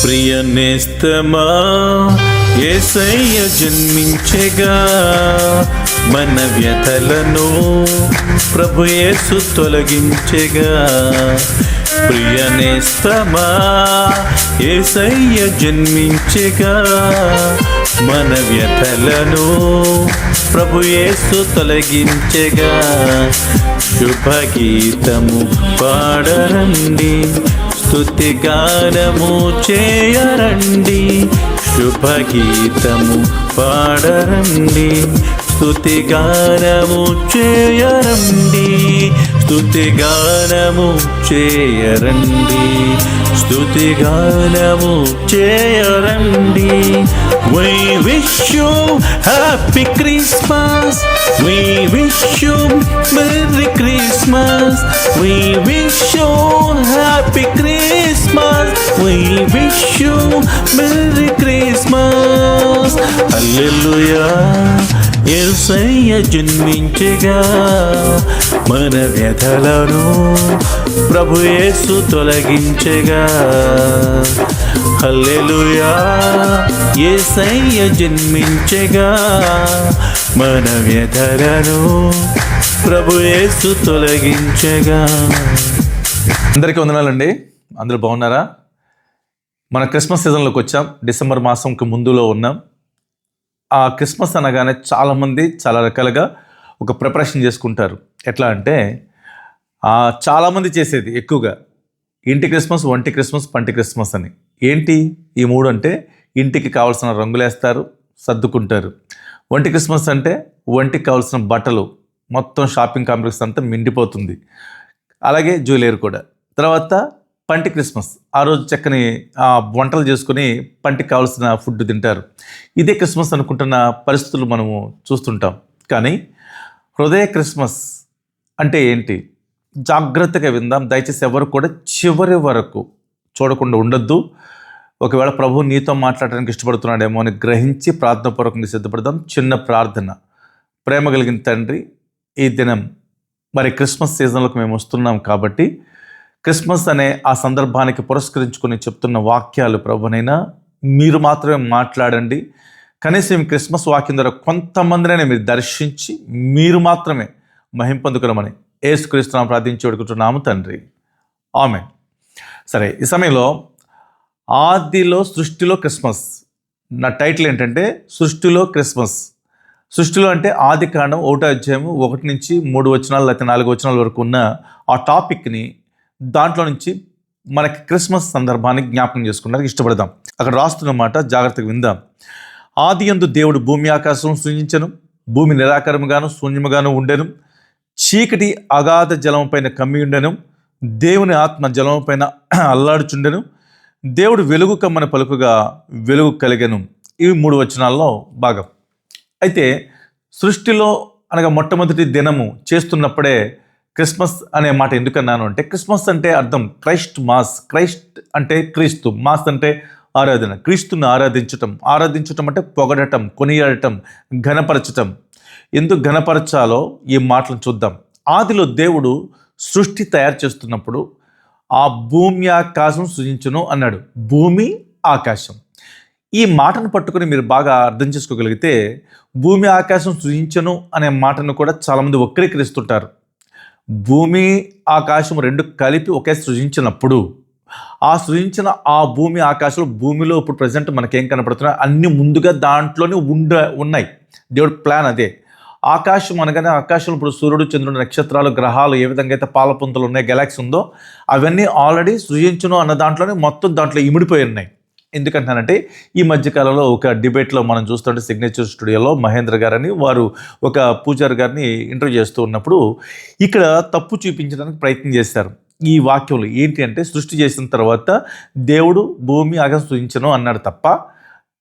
ప్రియ నేస్తమా ఏసయ్య జన్మించగా మన వ్యతలను ప్రభుయేసు తొలగించెగా. ప్రియనేస్తమా ఏసయ్య జన్మించెగా. మన వ్యథలను ప్రభుయేసు తొలగించెగా. శుభగీతము పాడరండి స్తుతిగానము చేయరండి. శుభగీతము పాడరండి స్తుతి గానము చేయరండి స్తుతి గానము చేయరండి స్తుతి గానము చేయరండి We wish you happy Christmas. We wish you Merry Christmas. We wish you happy Christmas. We wish you Merry Christmas. Hallelujah. ఎల్సయ్య జన్మించగా మన వ్యధలను ప్రభు యేసు తొలగించగా. హల్లెలుయా. యేసయ్య జన్మించగా మన వ్యధలను ప్రభు యేసు తొలగించగా. అందరికీ వందనాలండి. అందరూ బాగున్నారా? మన క్రిస్మస్ సీజన్లోకి వచ్చాం. డిసెంబర్ మాసంకి ముందులో ఉన్నాం. ఆ క్రిస్మస్ అనగానే చాలామంది చాలా రకాలుగా ఒక ప్రిపరేషన్ చేసుకుంటారు. ఎట్లా అంటే చాలామంది చేసేది ఎక్కువగా ఇంటి క్రిస్మస్ ఒంటి క్రిస్మస్ పంటి క్రిస్మస్ అని. ఏంటి ఈ మూడు అంటే ఇంటికి కావాల్సిన రంగులేస్తారు సర్దుకుంటారు. ఒంటి క్రిస్మస్ అంటే ఒంటికి కావాల్సిన బట్టలు మొత్తం షాపింగ్ కాంప్లెక్స్ అంతా మిండిపోతుంది. అలాగే జ్యువెలరీ కూడా. తర్వాత పంటి క్రిస్మస్. ఆ రోజు చక్కని ఆ, వంటలు చేసుకుని పంటికి కావాల్సిన ఫుడ్ తింటారు. ఇదే క్రిస్మస్ అనుకుంటున్న పరిస్థితులు మనము చూస్తుంటాం. కానీ హృదయ క్రిస్మస్ అంటే ఏంటి? జాగ్రత్తగా విందాం. దయచేసి ఎవరు కూడా చివరి వరకు చూడకుండా ఉండొద్దు. ఒకవేళ ప్రభు నీతో మాట్లాడడానికి ఇష్టపడుతున్నాడేమో అని గ్రహించి ప్రార్థనపూర్వకంగా సిద్ధపడదాం. చిన్న ప్రార్థన. ప్రేమ కలిగిన తండ్రి ఈ దినం మరి క్రిస్మస్ సీజన్లోకి మేము వస్తున్నాం కాబట్టి క్రిస్మస్ అనే ఆ సందర్భానికి పురస్కరించుకొని చెప్తున్న వాక్యాలు ప్రభునైనా మీరు మాత్రమే మాట్లాడండి. కనీసం ఈ క్రిస్మస్ వాక్యం ద్వారా కొంతమందినైనా మీరు దర్శించి మీరు మాత్రమే మహింపొందుకురమని ఏసుక్రీస్తున్నాం ప్రార్థించి వేడుకుంటున్నాము తండ్రి. ఆమె సరే ఈ సమయంలో ఆదిలో సృష్టిలో క్రిస్మస్. నా టైటిల్ ఏంటంటే సృష్టిలో క్రిస్మస్. సృష్టిలో అంటే ఆది కాండం ఒకటో అధ్యాయం ఒకటి నుంచి మూడు వచనాలు లేకపోతే నాలుగు వచనాల వరకు ఉన్న ఆ టాపిక్ని దాంట్లో నుంచి మనకి క్రిస్మస్ సందర్భాన్ని జ్ఞాపకం చేసుకోవడానికి ఇష్టపడదాం. అక్కడ రాస్తున్న మాట జాగ్రత్తగా విందాం. ఆది ఎందు దేవుడు భూమి ఆకాశం సృజించను భూమి నిరాకారముగాను శూన్యముగాను ఉండెను చీకటి అగాధ జలం పైన కమ్మి ఉండెను దేవుని ఆత్మ జలం పైన అల్లాడుచుండెను దేవుడు వెలుగు కమ్మని పలుకుగా వెలుగు కలిగెను. ఇవి మూడు వచనాల్లో భాగం. అయితే సృష్టిలో అనగా మొట్టమొదటి దినము చేస్తున్నప్పుడే క్రిస్మస్ అనే మాట ఎందుకన్నాను అంటే క్రిస్మస్ అంటే అర్థం క్రైస్ట్ మాస్ క్రైస్ట్ అంటే క్రీస్తు మాస్ అంటే ఆరాధన. క్రీస్తుని ఆరాధించటం ఆరాధించటం అంటే పొగడటం కొనియాడటం ఘనపరచటం. ఎందుకు ఘనపరచాలో ఈ మాటలను చూద్దాం. ఆదిలో దేవుడు సృష్టి తయారు చేస్తున్నప్పుడు ఆ భూమి ఆకాశం సృజించును అన్నాడు. భూమి ఆకాశం. ఈ మాటను పట్టుకొని మీరు బాగా అర్థం చేసుకోగలిగితే భూమి ఆకాశం సృజించను అనే మాటను కూడా చాలామంది వక్రీకరిస్తుంటారు భూమి ఆకాశం రెండు కలిపి ఒకే సృజించినప్పుడు ఆ సృజించిన ఆ భూమి ఆకాశంలో భూమిలో ఇప్పుడు ప్రజెంట్ మనకేం కనపడుతున్నాయి? అన్ని ముందుగా దాంట్లోనే ఉండ ఉన్నాయి. దేవుడి ప్లాన్ అదే. ఆకాశం అనగానే ఆకాశంలో ఇప్పుడు సూర్యుడు చంద్రుడు నక్షత్రాలు గ్రహాలు ఏ విధంగా అయితే పాలపుంతలు ఉన్నాయి గెలాక్సీ ఉందో అవన్నీ ఆల్రెడీ సృజించును అన్న దాంట్లోనే మొత్తం దాంట్లో ఇమిడిపోయి ఉన్నాయి. ఎందుకంటానంటే ఈ మధ్యకాలంలో ఒక డిబేట్లో మనం చూస్తుంటే సిగ్నేచర్ స్టూడియోలో మహేంద్ర గారని వారు ఒక పూజారి గారిని ఇంటర్వ్యూ చేస్తూ ఉన్నప్పుడు ఇక్కడ తప్పు చూపించడానికి ప్రయత్నం చేశారు. ఈ వాక్యంలో ఏంటి అంటే సృష్టి చేసిన తర్వాత దేవుడు భూమి అగస్తుంచను అన్నాడు తప్ప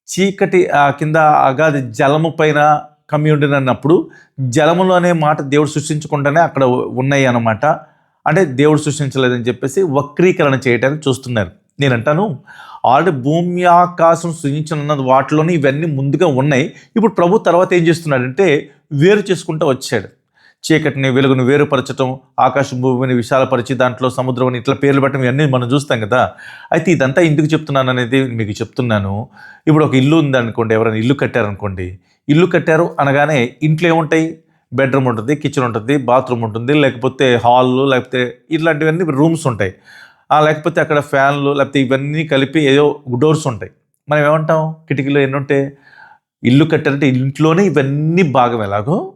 చీకటి ఆ కింద అగాది జలము పైన కమ్యూనిటీ అన్నప్పుడు జలములు అనే మాట దేవుడు సృష్టించకుండానే అక్కడ ఉన్నాయి అన్నమాట. అంటే దేవుడు సృష్టించలేదని చెప్పేసి వక్రీకరణ చేయడానికి చూస్తున్నారు. నేను అంటాను ఆల్రెడీ భూమి ఆకాశం సృజించిన వాటిలోనే ఇవన్నీ ముందుగా ఉన్నాయి. ఇప్పుడు ప్రభు తర్వాత ఏం చేస్తున్నాడంటే వేరు చేసుకుంటూ వచ్చాడు. చీకటిని వెలుగును వేరుపరచడం ఆకాశం భూమిని విశాలపరిచి దాంట్లో సముద్రం ఇట్లా పేర్లు పెట్టడం ఇవన్నీ మనం చూస్తాం కదా. అయితే ఇదంతా ఎందుకు చెప్తున్నాను అనేది మీకు చెప్తున్నాను. ఇప్పుడు ఒక ఇల్లు ఉందనుకోండి ఎవరైనా ఇల్లు కట్టారనుకోండి. ఇల్లు కట్టారు అనగానే ఇంట్లో ఏముంటాయి? బెడ్రూమ్ ఉంటుంది కిచెన్ ఉంటుంది బాత్రూమ్ ఉంటుంది లేకపోతే హాల్ లేకపోతే ఇట్లాంటివన్నీ రూమ్స్ ఉంటాయి. లేకపోతే అక్కడ ఫ్యాన్లు లేకపోతే ఇవన్నీ కలిపి ఏదో డోర్స్ ఉంటాయి. మనం ఏమంటాం? కిటికీలో ఎన్ని ఉంటే ఇల్లు కట్టారంటే ఇంట్లోనే ఇవన్నీ భాగం ఎలాగో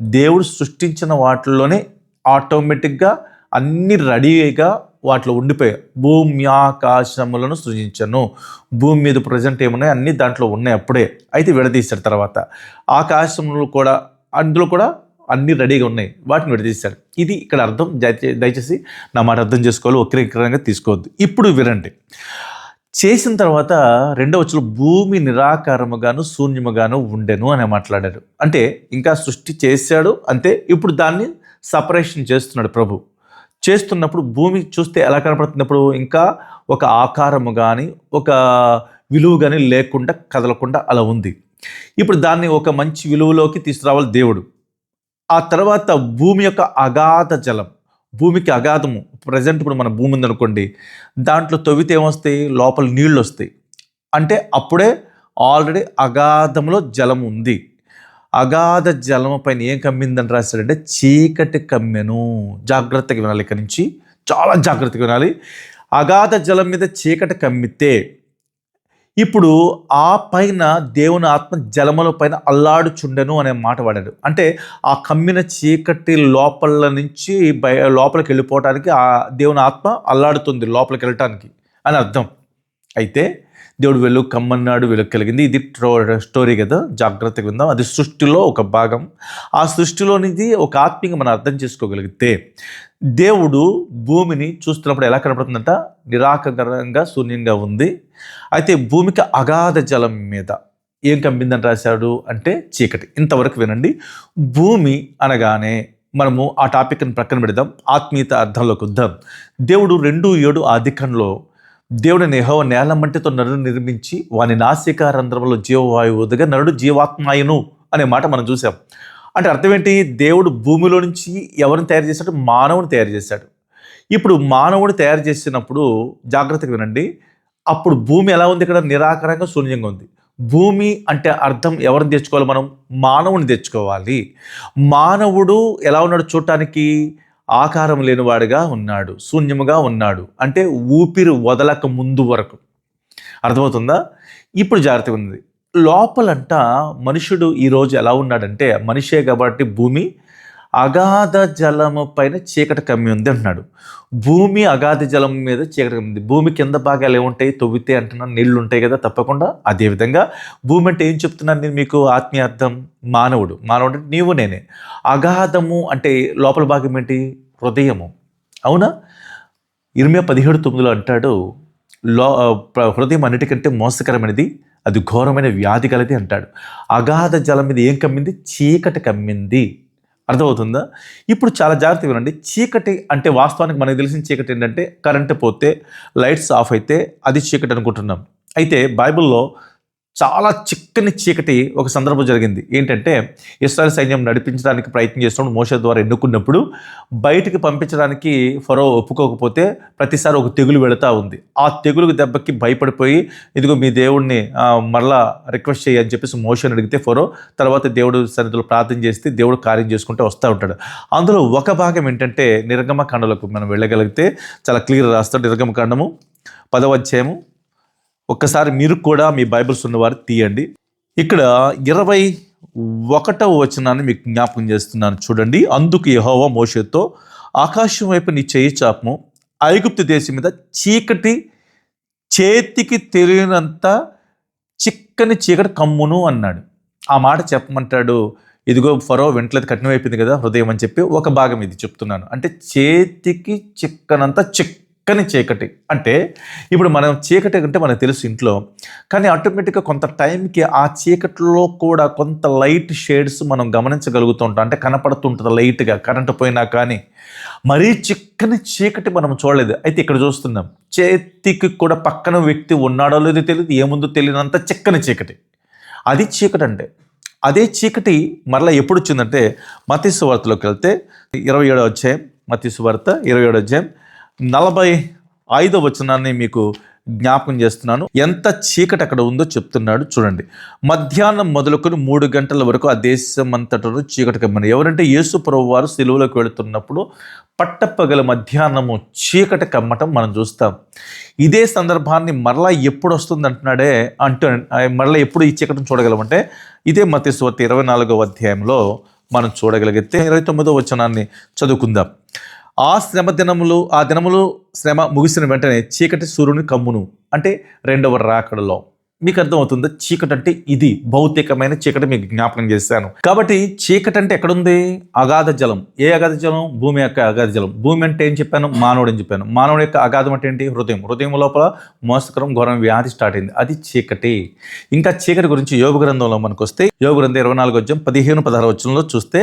దేవుడు సృష్టించిన వాటిల్లోనే ఆటోమేటిక్గా అన్ని రెడీగా వాటిలో ఉండిపోయాయి భూమి ఆకాశములను సృజించను. భూమి మీద ప్రజెంట్ ఏమున్నాయి? అన్ని దాంట్లో ఉన్నాయి అప్పుడే. అయితే విడదీశాడు తర్వాత. ఆకాశంలో కూడా అందులో కూడా అన్ని రెడీగా ఉన్నాయి. వాటిని విడదీశాడు ఇది ఇక్కడ అర్థం. దయచేసి నా మాట అర్థం చేసుకోవాలి. వక్రీకరంగా తీసుకోవద్దు. ఇప్పుడు వినండి. చేసిన తర్వాత రెండవ వచ్చులో భూమి నిరాకారముగాను శూన్యముగాను ఉండెను అని మాట్లాడారు. అంటే ఇంకా సృష్టి చేశాడు అంతే. ఇప్పుడు దాన్ని సపరేషన్ చేస్తున్నాడు ప్రభు. చేస్తున్నప్పుడు భూమి చూస్తే ఎలా కనపడుతున్నప్పుడు ఇంకా ఒక ఆకారము కానీ ఒక విలువ కానీ లేకుండా కదలకుండా అలా ఉంది. ఇప్పుడు దాన్ని ఒక మంచి విలువలోకి తీసుకురావాలి దేవుడు. ఆ తర్వాత భూమి యొక్క అగాధ జలం. భూమికి అగాధము. ప్రజెంట్ ఇప్పుడు మన భూమి ఉందనుకోండి దాంట్లో తవ్వితే ఏమొస్తాయి? లోపల నీళ్ళు వస్తాయి అంటే అప్పుడే ఆల్రెడీ అగాధంలో జలం ఉంది. అగాధ జలం పైన ఏం కమ్మిందని రాశాడంటే చీకటి కమ్మెను. జాగ్రత్తగా వినాలి ఇక్కడి నుంచి. చాలా జాగ్రత్తగా వినాలి. అగాధ జలం మీద చీకటి కమ్మితే ఇప్పుడు ఆ పైన దేవుని ఆత్మ జలముల పైన అల్లాడుచుండెను అనే మాట వాడాడు. అంటే ఆ కమ్మిన చీకటి లోపల నుంచి బయ లోపలికి వెళ్ళిపోవటానికి ఆ దేవుని ఆత్మ అల్లాడుతుంది లోపలికి వెళ్ళటానికి అని అర్థం. అయితే దేవుడు వెలుగు కమ్మన్నాడు వెలుగు కలిగింది. ఇది ట్రో స్టోరీ కదా. జాగ్రత్తగా విందాం. అది సృష్టిలో ఒక భాగం. ఆ సృష్టిలోనిది ఒక ఆత్మీయంగా మనం అర్థం చేసుకోగలిగితే దేవుడు భూమిని చూస్తున్నప్పుడు ఎలా కనపడుతుందంట? నిరాకరంగా శూన్యంగా ఉంది. అయితే భూమికి అగాధ జలం మీద ఏం కమ్మిందని రాశాడు అంటే చీకటి. ఇంతవరకు వినండి. భూమి అనగానే మనము ఆ టాపిక్ని ప్రక్కన పెడదాం. ఆత్మీయత అర్థంలోకి వద్దాం. దేవుడు రెండు ఏడు ఆధికంలో దేవుడు నెహవ నేల మంటితో నరుడు నిర్మించి వాని నాసికారంధ్రంలో జీవవాయువు వదిగా నరుడు జీవాత్మాయను అనే మాట మనం చూసాం. అంటే అర్థం ఏంటి? దేవుడు భూమిలో నుంచి ఎవరిని తయారు చేశాడు? మానవుని తయారు చేశాడు. ఇప్పుడు మానవుడు తయారు చేసినప్పుడు జాగ్రత్తగా వినండి. అప్పుడు భూమి ఎలా ఉంది ఇక్కడ? నిరాకారంగా శూన్యంగా ఉంది. భూమి అంటే అర్థం ఎవరిని తెచ్చుకోవాలి మనం? మానవుని తెచ్చుకోవాలి. మానవుడు ఎలా ఉన్నాడు చూడటానికి? ఆకారం లేనివాడుగా ఉన్నాడు శూన్యముగా ఉన్నాడు. అంటే ఊపిరి వదలక ముందు వరకు. అర్థమవుతుందా? ఇప్పుడు జాగ్రత్తగా ఉంది. లోపలంట మనుషుడు ఈరోజు ఎలా ఉన్నాడంటే మనిషే కాబట్టి భూమి అగాధ జలము పైన చీకటి కమ్మి ఉంది అంటున్నాడు. భూమి అగాధ జలం మీద చీకటి కమ్మి ఉంది. భూమి కింద భాగాలు ఏముంటాయి? తవ్వితే అంటున్నా నీళ్ళు ఉంటాయి కదా తప్పకుండా. అదేవిధంగా భూమి అంటే ఏం చెప్తున్నాను నేను మీకు? ఆత్మీయ అర్థం మానవుడు. మానవుడు అంటే నీవు నేనే. అగాధము అంటే లోపల భాగం ఏంటి? హృదయము. అవునా? ఇరవై పదిహేడు తొమ్మిదిలో అంటాడు లో హృదయం అన్నిటికంటే మోసకరమైనది అది ఘోరమైన వ్యాధి కలది అంటాడు. అగాధ జలం మీద ఏం కమ్మింది? చీకటి కమ్మింది. అర్థమవుతుందా? ఇప్పుడు చాలా జాగ్రత్తగా వినండి. చీకటి అంటే వాస్తవానికి మనకు తెలిసిన చీకటి ఏంటంటే కరెంట్ పోతే లైట్స్ ఆఫ్ అయితే అది చీకటి అనుకుంటున్నాం. అయితే బైబిల్లో చాలా చిక్కని చీకటి ఒక సందర్భం జరిగింది. ఏంటంటే ఇస్రాయల్ సైన్యం నడిపించడానికి ప్రయత్నం చేస్తున్నాడు మోస ద్వారా ఎన్నుకున్నప్పుడు బయటికి పంపించడానికి ఫరో ఒప్పుకోకపోతే ప్రతిసారి ఒక తెగులు వెళుతూ ఉంది. ఆ తెగులు దెబ్బకి భయపడిపోయి ఇదిగో మీ దేవుడిని మరలా రిక్వెస్ట్ చేయి అని చెప్పేసి మోషన్ అడిగితే ఫరో తర్వాత దేవుడు సన్నిధిలో ప్రార్థన చేస్తే దేవుడు కార్యం చేసుకుంటూ వస్తూ ఉంటాడు. అందులో ఒక భాగం ఏంటంటే నిర్గమ కండలకు మనం వెళ్ళగలిగితే చాలా క్లియర్ రాస్తాడు నిర్గమ కండము పదవ అధ్యాయము ఒక్కసారి మీరు కూడా మీ బైబిల్స్ ఉన్నవారు తీయండి. ఇక్కడ ఇరవై ఒకటవ వచనాన్ని మీకు జ్ఞాపకం చేస్తున్నాను చూడండి. అందుకు యహోవా మోషేతో ఆకాశం వైపు నీ చేయి చాపము ఐగుప్తు దేశం మీద చీకటి చేతికి తెలియనంత చిక్కని చీకటి కమ్మును అన్నాడు. ఆ మాట చెప్పమంటాడు ఇదిగో ఫరో వెంటలేదు కఠినమైపోయింది కదా హృదయం అని చెప్పి ఒక భాగం ఇది చెప్తున్నాను. అంటే చేతికి చిక్కనంత చిక్ చక్కని చీకటి. అంటే ఇప్పుడు మనం చీకటి అంటే మనకు తెలుసు ఇంట్లో. కానీ ఆటోమేటిక్గా కొంత టైంకి ఆ చీకటిలో కూడా కొంత లైట్ షేడ్స్ మనం గమనించగలుగుతూ ఉంటాం అంటే కనపడుతుంటుంది లైట్గా కరెంట్ పోయినా కానీ. మరీ చిక్కని చీకటి మనం చూడలేదు. అయితే ఇక్కడ చూస్తున్నాం. చేతికి కూడా పక్కన వ్యక్తి ఉన్నాడో లేదో తెలియదు. ఏముందో తెలియనంత చిక్కని చీకటి. అది చీకటి అంటే. అదే చీకటి మరలా ఎప్పుడు వచ్చిందంటే మతీసు వార్తలోకి వెళ్తే ఇరవై ఏడో అధ్యాయం. మతీసు వార్త ఇరవై ఏడో అధ్యాయం. నలభై ఐదో వచనాన్ని మీకు జ్ఞాపకం చేస్తున్నాను. ఎంత చీకటి అక్కడ ఉందో చెప్తున్నాడు చూడండి. మధ్యాహ్నం మొదలుకొని మూడు గంటల వరకు ఆ దేశం అంతటను చీకటి కమ్మని ఎవరంటే యేసు ప్రభు వారు సెలువులోకి వెళుతున్నప్పుడు పట్టపగల మధ్యాహ్నము చీకటి కమ్మటం మనం చూస్తాం. ఇదే సందర్భాన్ని మరలా ఎప్పుడు వస్తుంది అంటున్నాడే అంటూ మరలా ఎప్పుడు ఈ చీకటిని చూడగలమంటే ఇదే మతేశ్వర్తి ఇరవై నాలుగో అధ్యాయంలో మనం చూడగలిగితే ఇరవై తొమ్మిదో వచనాన్ని చదువుకుందాం. ఆ శ్రమ దినములు ఆ దినములు శ్రమ ముగిసిన వెంటనే చీకటి సూర్యుని కమ్మును. అంటే రెండవ రాకడలో. మీకు అర్థమవుతుందా? చీకటి అంటే ఇది. భౌతికమైన చీకటి మీకు జ్ఞాపకం చేశాను. కాబట్టి చీకటి అంటే ఎక్కడుంది? అగాధ జలం. ఏ అగాధ జలం? భూమి యొక్క అగాధ జలం. భూమి అంటే ఏం చెప్పాను? మానవుడు అని చెప్పాను? మానవుడి యొక్క అగాధం అంటే ఏంటి? హృదయం. హృదయం లోపల మోసకరం ఘోరం వ్యాధి స్టార్ట్ అయింది. అది చీకటి. ఇంకా చీకటి గురించి యోగ గ్రంథంలో మనకు వస్తే యోగ గ్రంథం ఇరవై నాలుగు వచ్చాం పదిహేను పదహారు వచ్చంలో చూస్తే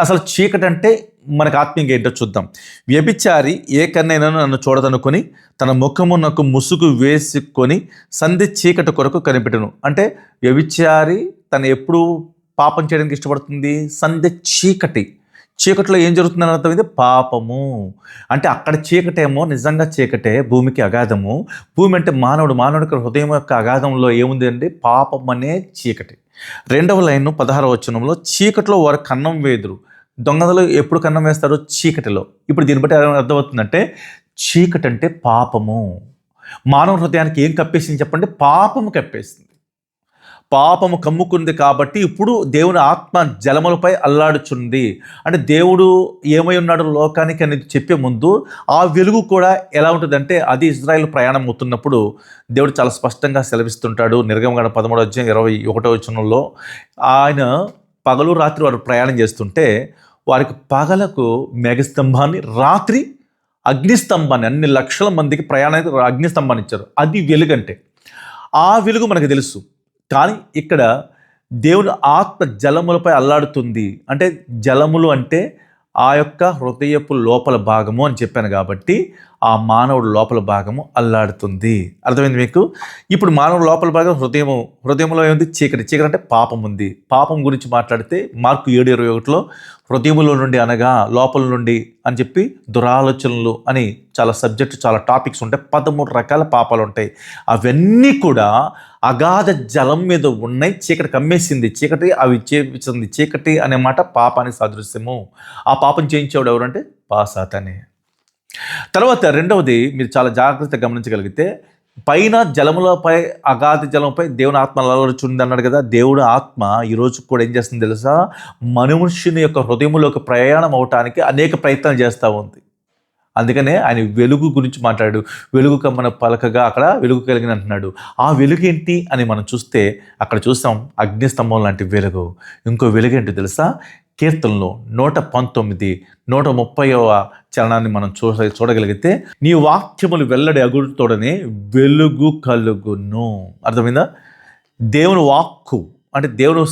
అసలు చీకటి అంటే మనకు ఆత్మీయంగా ఏంటో చూద్దాం. వ్యభిచారి ఏ కన్నైనాను నన్ను చూడదనుకొని తన ముఖమునకు ముసుగు వేసుకొని సంధి చీకటి కొరకు కనిపెట్టను. అంటే వ్యభిచారి తను ఎప్పుడు పాపం చేయడానికి ఇష్టపడుతుంది? సంధి చీకటి. చీకటిలో ఏం జరుగుతుందని అర్థమైంది? పాపము. అంటే అక్కడ చీకటేమో నిజంగా చీకటే భూమికి అగాధము. భూమి అంటే మానవుడు. మానవుడికి హృదయం యొక్క అగాధంలో ఏముంది అంటే పాపం అనే చీకటి. రెండవ లైన్ పదహారవ వచనంలో చీకటిలో వారు కన్నం వేదురు. దొంగదలు ఎప్పుడు కన్నం వేస్తారు చీకటిలో. ఇప్పుడు దీన్ని బట్టి అర్థమవుతుందంటే చీకటి అంటే పాపము. మానవ హృదయానికి ఏం కప్పేసింది చెప్పండి? పాపము కప్పేసింది. పాపము కమ్ముకుంది కాబట్టి ఇప్పుడు దేవుని ఆత్మ జలములపై అల్లాడుచుంది. అంటే దేవుడు ఏమై ఉన్నాడు లోకానికి అనేది చెప్పే ముందు ఆ వెలుగు కూడా ఎలా ఉంటుందంటే అది ఇజ్రాయెల్ ప్రయాణం అవుతున్నప్పుడు దేవుడు చాలా స్పష్టంగా సెలవిస్తుంటాడు. నిర్గమగడ పదమూడు అధ్యాయం ఇరవై ఒకటో వచనంలో. ఆయన పగలు రాత్రి వారు ప్రయాణం చేస్తుంటే వారికి పగలకు మేఘస్తంభాన్ని రాత్రి అగ్నిస్తంభాన్ని అన్ని లక్షల మందికి ప్రయాణానికి అగ్నిస్తంభాన్ని ఇచ్చారు. అది వెలుగంటే. ఆ వెలుగు మనకు తెలుసు. కానీ ఇక్కడ దేవుని ఆత్మ జలములపై అల్లాడుతుంది. అంటే జలములు అంటే ఆ యొక్క హృదయపు లోపల భాగము అని చెప్పాను కాబట్టి ఆ మానవుడు లోపల భాగము అల్లాడుతుంది. అర్థమైంది మీకు? ఇప్పుడు మానవుడు లోపల భాగం హృదయము హృదయంలో ఏముంది? చీకటి. చీకటి అంటే పాపం ఉంది. పాపం గురించి మాట్లాడితే మార్కు ఏడు ఇరవై ఒకటిలో హృదయములో నుండి అనగా లోపల నుండి అని చెప్పి దురాలోచనలు అని చాలా సబ్జెక్టు చాలా టాపిక్స్ ఉంటాయి. పదమూడు రకాల పాపాలు ఉంటాయి. అవన్నీ కూడా అగాధ జలం మీద ఉన్నాయి చీకటి కమ్మేసింది. చీకటి అవి చేపించింది. చీకటి అనే మాట పాపానికి సాదృశ్యము. ఆ పాపం చేయించేవాడు ఎవరంటే? పాసాతనే. తర్వాత రెండవది మీరు చాలా జాగ్రత్తగా గమనించగలిగితే పైన జలములపై అగాధ జలంపై దేవుని ఆత్మ అలవరుచుంది అన్నాడు కదా దేవుడు ఆత్మ ఈరోజు కూడా ఏం చేస్తుంది తెలుసా? మనుషుని యొక్క హృదయంలోకి ప్రయాణం అవటానికి అనేక ప్రయత్నాలు చేస్తూ ఉంది. అందుకనే ఆయన వెలుగు గురించి మాట్లాడు వెలుగు కమ్మన పలకగా అక్కడ వెలుగు కలిగిన అంటున్నాడు ఆ వెలుగు ఏంటి అని మనం చూస్తే అక్కడ చూస్తాం అగ్నిస్తంభం లాంటి వెలుగు. ఇంకో వెలుగు ఏంటో తెలుసా? కీర్తనలో నూట పంతొమ్మిది నూట ముప్పైవ చరణాన్ని మనం చూ చూడగలిగితే నీ వాక్యములు వెల్లడి అగుడుతోడనే వెలుగు కలుగును. అర్థమైందా? దేవుని వాక్కు అంటే దేవుని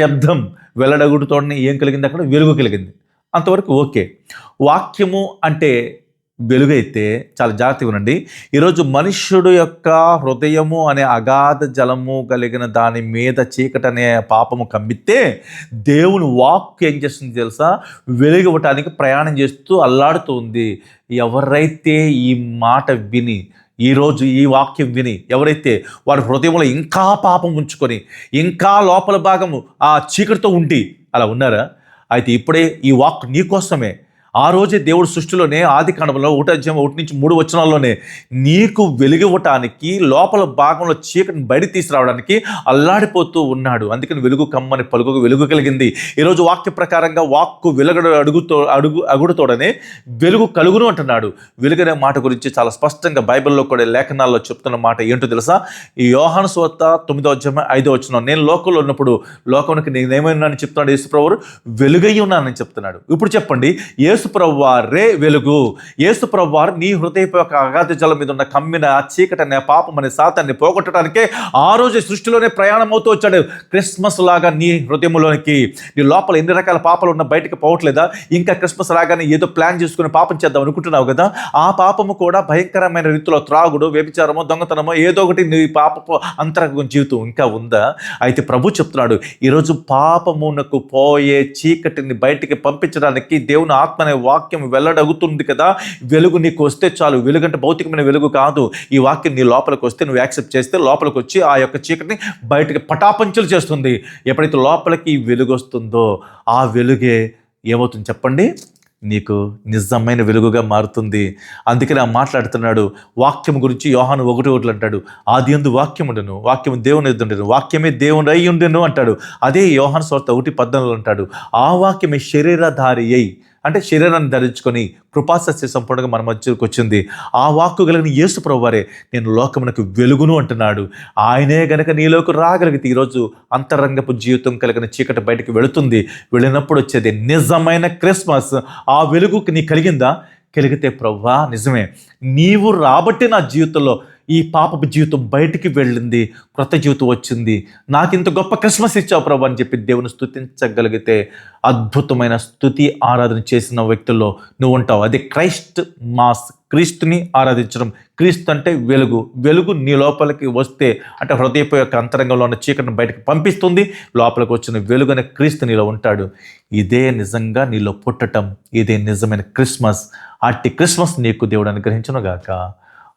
శబ్దం వెల్లడగుడుతోడనే ఏం కలిగింది అక్కడ? వెలుగు కలిగింది. అంతవరకు ఓకే. వాక్యము అంటే వెలుగైతే చాలా జాగ్రత్తగా ఉండండి. ఈరోజు మనుష్యుడు యొక్క హృదయము అనే అగాధ జలము కలిగిన దాని మీద చీకటి అనే పాపము కమ్మితే దేవుని వాక్ ఏం చేస్తుంది తెలుసా? వెలుగవటానికి ప్రయాణం చేస్తూ అల్లాడుతూ ఉంది ఎవరైతే ఈ మాట విని ఈరోజు ఈ వాక్యం విని ఎవరైతే వారి హృదయంలో ఇంకా పాపం ఉంచుకొని ఇంకా లోపల భాగము ఆ చీకటితో ఉండి అలా ఉన్నారా? అయితే ఇప్పుడే ఈ వాక్ నీకోసమే ఆ రోజే దేవుడు సృష్టిలోనే ఆది కాండంలో ఊటజ్యం ఒకటి నుంచి మూడు వచనాల్లోనే నీకు వెలుగివ్వటానికి లోపల భాగంలో చీకటిని బయట తీసుకురావడానికి అల్లాడిపోతూ ఉన్నాడు. అందుకని వెలుగు కమ్మని పలుకు వెలుగు కలిగింది. ఈరోజు వాక్య ప్రకారంగా వాక్కు వెలుగడు అడుగుతో అడుగు అగుడుతోడనే వెలుగు కలుగును అంటున్నాడు. వెలుగనే మాట గురించి చాలా స్పష్టంగా బైబిల్లో కూడా లేఖనాల్లో చెప్తున్న మాట ఏంటో తెలుసా? ఈ యోహాను సోత తొమ్మిదో అధ్యాయం ఐదో వచ్చిన నేను లోకంలో ఉన్నప్పుడు లోకానికి నేనేమైనా చెప్తున్నాడు యేసుప్రభు వెలుగై ఉన్నానని చెప్తున్నాడు. ఇప్పుడు చెప్పండి యేసు ఏసుప్రభువారే వెలుగు. ఏసుప్రభువారు నీ హృదయపు యొక్క అగాధ జలం మీద ఉన్న కమ్మిన ఆ చీకటనే పాపం అనే శాతాన్ని పోగొట్టడానికే ఆ రోజు సృష్టిలోనే ప్రయాణం అవుతూ వచ్చాడు. క్రిస్మస్ లాగా నీ హృదయంలోనికి నీ లోపల ఎన్ని రకాల పాపాలు ఉన్న బయటకు పోవట్లేదా? ఇంకా క్రిస్మస్ రాగానే ఏదో ప్లాన్ చేసుకుని పాపం చేద్దాం అనుకుంటున్నావు కదా? ఆ పాపము కూడా భయంకరమైన రీతిలో త్రాగుడు వ్యభిచారము దొంగతనము ఏదో ఒకటి నీ పాపపు అంతరంగం జీవితం ఇంకా ఉందా? అయితే ప్రభు చెప్తున్నాడు ఈరోజు పాపమునకు పోయే చీకటిని బయటికి పంపించడానికి దేవుని ఆత్మని అనే వాక్యం వెల్లడగుతుంది కదా. వెలుగు నీకు వస్తే చాలు. వెలుగు అంటే భౌతికమైన వెలుగు కాదు. ఈ వాక్యం నీ లోపలికి వస్తే నువ్వు యాక్సెప్ట్ చేస్తే లోపలికి వచ్చి ఆ యొక్క చీకటిని బయటకి పటాపంచలు చేస్తుంది. ఎప్పుడైతే లోపలికి వెలుగు వస్తుందో ఆ వెలుగే ఏమవుతుంది చెప్పండి? నీకు నిజమైన వెలుగుగా మారుతుంది. అందుకని ఆ మాట్లాడుతున్నాడు. వాక్యం గురించి యోహాను ఒకటి ఒకటి అంటాడు. ఆది ఎందు వాక్యం ఉండను. వాక్యం దేవుని ఉండను. వాక్యమే దేవుని అయి ఉండెను అంటాడు. అదే యోహాను స్వార్థ ఒకటి పద్నాలుగు అంటాడు. ఆ వాక్యమే శరీరధారి అయి అంటే శరీరాన్ని ధరించుకొని కృపాసస్య సంపూర్ణంగా మన మధ్యకు వచ్చింది. ఆ వాక్కు కలిగిన యేసు ప్రభువారే నేను లోకమునకు వెలుగును అంటున్నాడు. ఆయనే గనక నీలోకి రాగలిగితే ఈరోజు అంతరంగపు జీవితం కలిగిన చీకటి బయటకు వెళుతుంది. వెళ్ళినప్పుడు వచ్చేది నిజమైన క్రిస్మస్. ఆ వెలుగుకి నీ కలిగిందా? కలిగితే ప్రవ్వా నిజమే. నీవు రాబట్టి నా జీవితంలో ఈ పాపపు జీవితం బయటికి వెళ్ళింది క్రొత్త జీవితం వచ్చింది. నాకు ఇంత గొప్ప క్రిస్మస్ ఇచ్చావు ప్రభు అని చెప్పి దేవుని స్థుతించగలిగితే అద్భుతమైన స్తుతి ఆరాధన చేసిన వ్యక్తుల్లో నువ్వు ఉంటావు అది క్రైస్ట్ మాస్ క్రీస్తుని ఆరాధించడం. క్రీస్తు అంటే వెలుగు. వెలుగు నీ లోపలికి వస్తే అంటే హృదయపు యొక్క అంతరంగంలో ఉన్న చీకటిని బయటకు పంపిస్తుంది. లోపలికి వచ్చిన వెలుగనే క్రీస్తు నీలో ఉంటాడు. ఇదే నిజంగా నీలో పుట్టటం. ఇదే నిజమైన క్రిస్మస్. అట్టి క్రిస్మస్ నీకు దేవుడు అనుగ్రహించును గాక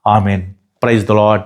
ఆమెన్. Praise the lord